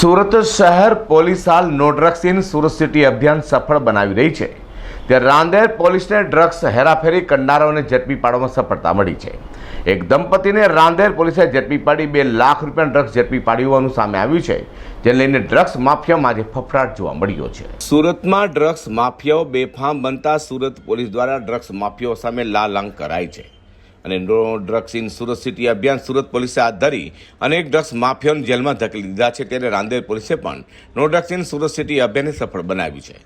સુરત શહેર પોલીસ હાલ no drugs in Surat city અભિયાન સફળ બનાવી રહી છે. ત્યારે રાંદેર પોલીસને ડ્રગ્સ હેરાફેરી કરનારાઓને ઝડપી પાડવામાં સફળતા મળી છે. એક દંપતીને રાંદેર પોલીસે ઝડપી પાડી બે લાખ રૂપિયાનું ડ્રગ્સ ઝડપી પાડી હોવાનું સામે આવ્યું છે, જેને લઈને ડ્રગ્સ માફિયામાં આજે ફફડાટ જોવા મળ્યો છે. સુરતમાં ડ્રગ્સ માફિયાઓ બેફામ બનતા સુરત પોલીસ દ્વારા ડ્રગ્સ માફિયાઓ સામે લાલાંગ કરાય છે. અને no drugs in Surat city અભિયાન સુરત પોલીસે હાથ ધરી અનેક ડ્રગ્સ માફિયાઓને જેલમાં ધકેલી દીધા છે ત્યારે રાંદેર પોલીસે પણ no drugs in Surat city અભિયાનને સફળ બનાવ્યું છે.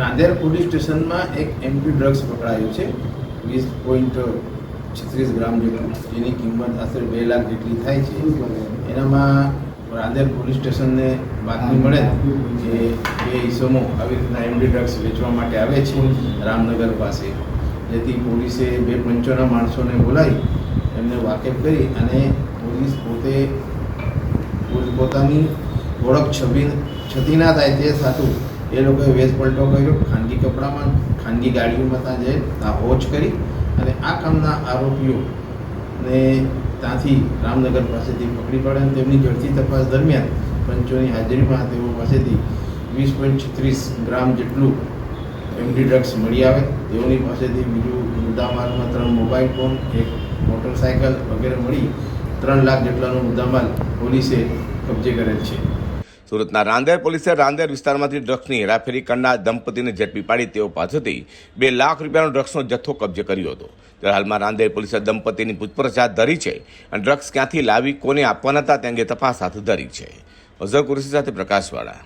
રાંદેર પોલીસ સ્ટેશનમાં એક એમપી ડ્રગ્સ પકડાયું છે. વીસ પોઈન્ટ છત્રીસ ગ્રામ જેટલું, જેની કિંમત આશરે બે લાખ જેટલી થાય છે. એનામાં રાંદેર પોલીસ સ્ટેશનને બાતમી મળે કે બે ઈસમો આવી રીતના એમડી ડ્રગ્સ વેચવા માટે આવે છે રામનગર પાસે. જેથી પોલીસે બે પંચોના માણસોને બોલાવી એમને વાકેફ કરી અને પોલીસ પોતે પોત- પોતાની ઓળખ છબી છતી ના થાય તે સાટું એ લોકોએ વેશ પલટો કર્યો, ખાનગી કપડામાં, ખાનગી ગાડીઓમાં ત્યાં જઈ હોચ કરી અને આ કામના આરોપીઓને ત્યાંથી રામનગર પાસેથી પકડી પાડે અને તેમની ઝડપી તપાસ દરમિયાન પંચોની હાજરીમાં તેઓ પાસેથી વીસ પોઈન્ટ છત્રીસ ગ્રામ જેટલું એમડી ડ્રગ્સ મળી આવે. તેઓની પાસેથી બીજું મુદ્દામાલમાં ત્રણ મોબાઈલ ફોન, એક મોટરસાયકલ વગેરે મળી ત્રણ લાખ જેટલાનો મુદ્દામાલ પોલીસે કબજે કરેલ છે. સુરતના રાંદેર પોલીસે રાંદેર વિસ્તારમાંથી ડ્રગ્સની હેરાફેરી કરનાર દંપતીને ઝડપી પાડી તેઓ પાસેથી બે લાખ રૂપિયાનો ડ્રગ્સનો જથ્થો કબજે કર્યો હતો. ત્યારે હાલમાં રાંદેર પોલીસે દંપતીની પૂછપરછ હાથ ધરી છે અને ડ્રગ્સ ક્યાંથી લાવી, કોને આપવાના હતા તે અંગે તપાસ હાથ ધરી છે. અઝર કુરેશી સાથે પ્રકાશવાળા.